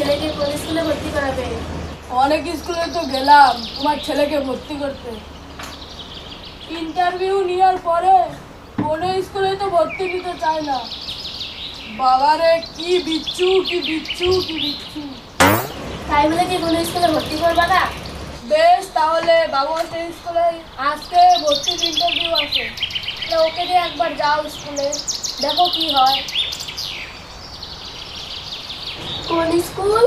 ছেলেকে কোন স্কুলে ভর্তি করাবে? অনেক স্কুলে তো গেলাম তোমার ছেলেকে ভর্তি করতে। ইন্টারভিউ নেওয়ার পরে কোনো স্কুলে তো ভর্তি নিতে চায় না। বাবারে কি বিচ্ছু কি বিচ্ছু কি বিচ্ছু। তাই বলে কি কোন স্কুলে ভর্তি করবা না? বেশ তাহলে বাবু সেই স্কুলে আজকে ভর্তির ইন্টারভিউ আছে। ওকে দিয়ে একবার যাও স্কুলে দেখো কি হয়। কোন স্কুল?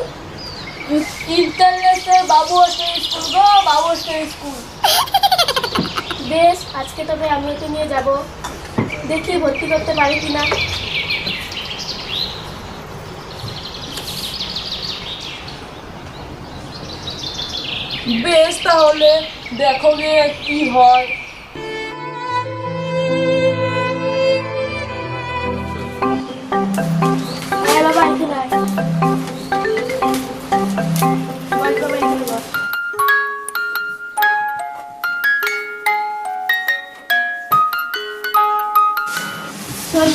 ইন্টারনেটে বাবু সেই স্কুল গো, বাবু সেই স্কুল। বেশ, আজকে তবে আমি ওকে নিয়ে যাব। দেখি ভর্তি করতে পারি কিনা। বেশ তাহলে, দেখো গে কি হয়। শোন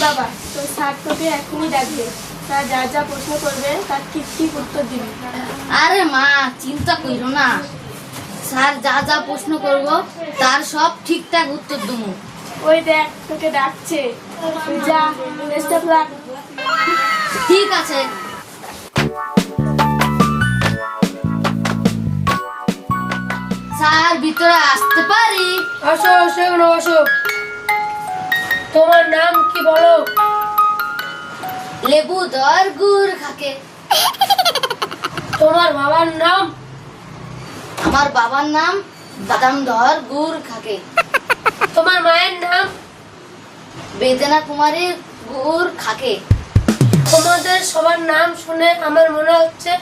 বাবা তোর স্যার তোকে এখনই ডাকবে। স্যার যা যা প্রশ্ন করবে তার ঠিক ঠিক উত্তর দিবি। আরে মা চিন্তা কইরো না। স্যার যা যা প্রশ্ন করব তার সব ঠিকঠাক উত্তর দেবো। ওই দেখ তোকে ডাকছে। যা বেস্ট অফ লাক ঠিক আছে। স্যার ভিতরে আসতে পারি? আসো আসো এখানে আসো। তোমার নাম কি বলো? লেবু দর গুড় খাকে। তোমার বাবার নাম? আমার বাবার নাম বাদাম ধর গুড় খাকে। তোমার মায়ের নাম? বেদনা কুমারী গুড় খাকে। তোমাদের সবার নাম শুনে আমার মনে হচ্ছে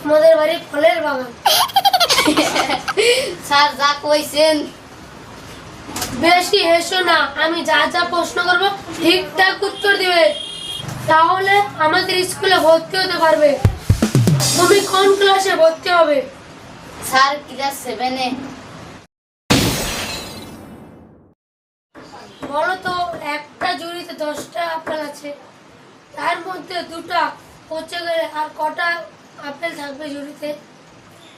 তোমাদের বাড়ি ফলের বাগান। স্যার যা কইছেন। বেশি হেসো না আমি যা যা প্রশ্ন করব ঠিকঠাক উত্তর দিবে। তাহলে আমাদের স্কুলে ভর্তি হতে পারবে। তুমি কোন ক্লাসে ভর্তি হবে? স্যার ক্লাস সেভেনে বলো তো একটা জুড়িতে দশটা আপেল আছে। তার মধ্যে দুটা পচে গেলে আর কটা আপেল থাকবে জুড়িতে?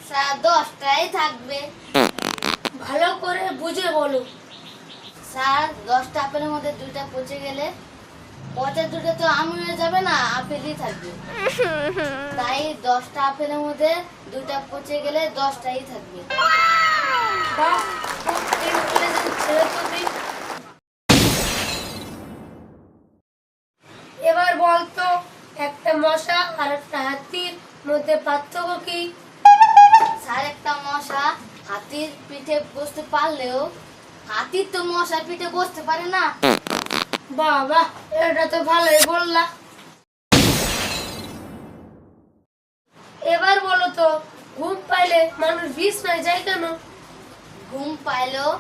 স্যার দশটাই থাকবে। ভালো করে বুঝে বলো। স্যার দশটা আপেলের মধ্যে দুইটা পচে গেলে পচা দুটো তো আম হয়ে যাবে না আপেলই থাকবে। তাই দশটা আপেলের মধ্যে দুইটা পচে গেলে দশটাই থাকবে। বাহ, খুব ছেলে। মশা আর একটা হাতির মধ্যে পার্থক্য কি? স্যার, একটা মশা হাতির পিঠে বসতে পারলেও হাতির তো মশার পিঠে বসতে পারে না। বাহ এটা তো ভালোই বললা। এবার বলো তো, ঘুম পাইলে মানুষ বিছনায় যায় কেন? ঘুম পাইলেও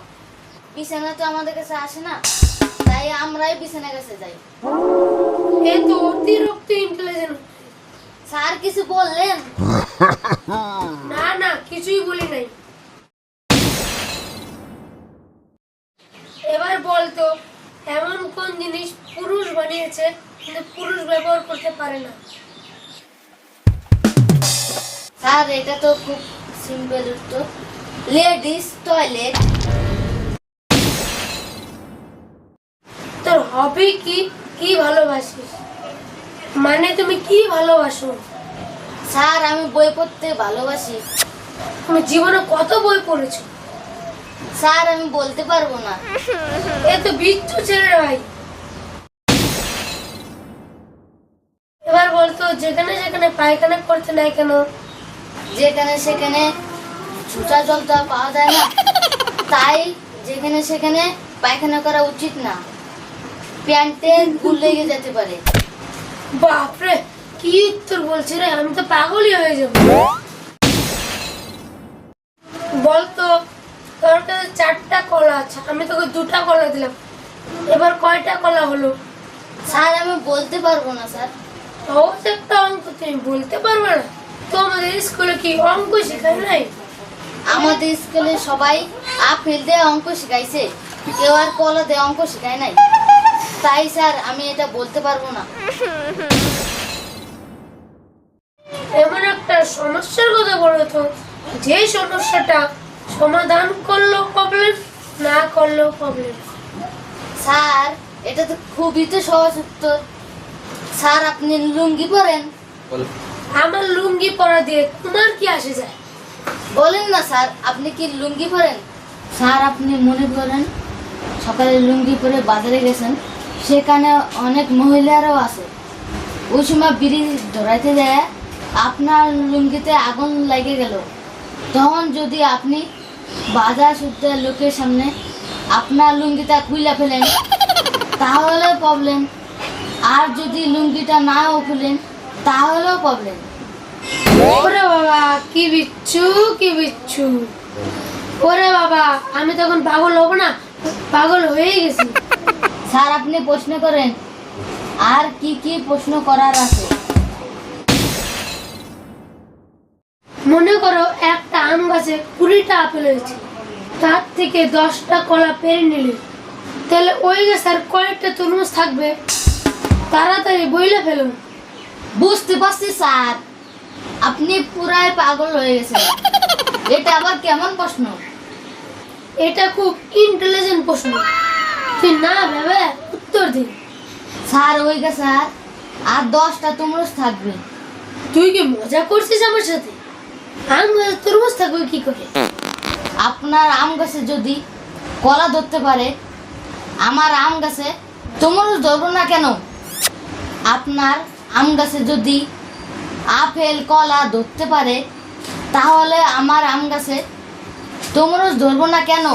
বিছানা তো আমাদের কাছে আসে না, তাই আমরাই বিছানার কাছে যাই। এ তো অতিরিক্ত ইন্টেলিজেন্ট স্যার কিছু বললেন? না না কিছুই বলি নাই। এবার বলতো এমন কোন জিনিস পুরুষ বানিয়েছে কিন্তু পুরুষ ব্যবহার করতে পারে না? স্যার এটা তো খুব সিম্পল উত্তর। লেডিস টয়লেট তোর হবি কি কি ভালোবাসিস? মানে তুমি কি ভালোবাসো? স্যার আমি বই পড়তে ভালোবাসি। তুমি জীবনে কত বই পড়েছো? স্যার আমি বলতে পারব না। এ তো বিচ্ছু ছেলে ভাই। এবার বলতো যেখানে যেখানে পায়খানা করতে নাই কেন? যেখানে সেখানে ছুটা জল তো পাওয়া যায় না। তাই যেখানে সেখানে পায়খানা করা উচিত না। প্যান্টে ভুল লেগে যেতে পারে। বাপরে কি উত্তর বলছে রে? আমি তো পাগলই হয়ে যাব। বলতো তোর কাছে চারটা কলা আছে আমি তোকে দুটা কলা দিলাম। এবার কয়টা কলা হলো? স্যার আমি বলতে পারব না স্যার। সহজ একটা অঙ্ক তুমি বলতে পারবে না। তো আমাদের স্কুলে কি অঙ্ক শেখায় নাই? আমাদের স্কুলে সবাই আপেল দিয়ে অঙ্ক শিখাইছে। কেউ আর কলা দিয়ে অঙ্ক শেখায় নাই। তাই স্যার আমি এটা বলতে পারব না। এমন একটা সমস্যার কথা বলো তো। যে সমস্যাটা সমাধান করলেও প্রবলেম না করলেও প্রবলেম স্যার এটা তো খুবই তো সহজ উত্তর। স্যার আপনি লুঙ্গি পরেন? আমার লুঙ্গি পরা দিয়ে তোমার কি আসে যায়? বলেন না স্যার আপনি কি লুঙ্গি পরেন? স্যার আপনি মনে করেন? সকালে লুঙ্গি পরে বাজারে গেছেন, সেখানে অনেক মহিলারাও আছে। ওই সময় বিড়ি ধরাইতে যায় আপনার লুঙ্গিতে আগুন লেগে গেল। তখন যদি আপনি বাজার সূত্রে লোকের সামনে আপনার লুঙ্গিটা খুইলা ফেলেন, তাহলে প্রবলেম আর যদি লুঙ্গিটা নাও খুলেন, তাহলেও প্রবলেম ওরে বাবা, কি বিচ্ছু কি বিচ্ছু। ওরে বাবা, আমি তখন পাগল হব না? পাগল হয়ে গেছি। স্যার, আপনি প্রশ্ন করেন, আর কি কি প্রশ্ন করার আছে? মনে করো একটা আম গাছে কুড়িটা আপেল হয়েছে, তার থেকে দশটা কলা পেরে নিলে। তাহলে ওই গাছে আর কয়েকটা তরমুজ থাকবে, তাড়াতাড়ি বইলে ফেলুন। বুঝতে পারছি, স্যার। আপনি পুরাই পাগল হয়ে গেছেন। এটা আবার কেমন প্রশ্ন? এটা খুব ইন্টেলিজেন্ট প্রশ্ন। তুই না ভেবে উত্তর দিন স্যার ওই গেছে আর আর দশটা তরমুজ থাকবে। তুই কি মজা করছিস আমার সাথে? আম গাছে তরমুজ থাকবে কি করে? আপনার আম গাছে যদি কলা ধরতে পারে আমার আম গাছে তরমুজ ধরবো না কেন? আপনার আম গাছে যদি আপেল কলা ধরতে পারে তাহলে আমার আম গাছে তরমুজ ধরবো না কেন?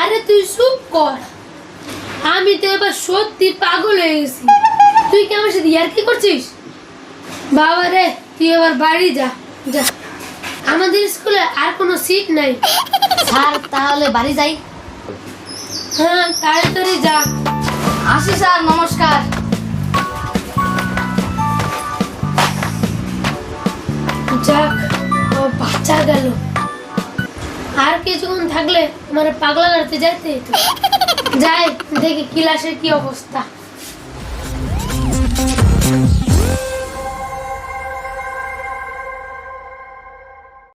আরে তুই চুপ কর। আমি তো এবার সত্যি পাগল হয়ে গেছি। তুই কি আমার সাথে ইয়ার কি করছিস? বাবা রে তুই এবার বাড়ি যা যা। আমাদের স্কুলে আর কোনো সিট নাই। স্যার তাহলে বাড়ি যাই। হ্যাঁ তাড়াতাড়ি যা। আসি স্যার নমস্কার। যাক ও বাচ্চা গেল। আর কিছুক্ষণ থাকলে মানে পাগলা গাড়িতে যাইতে। যাই দেখি ক্লাসের কি অবস্থা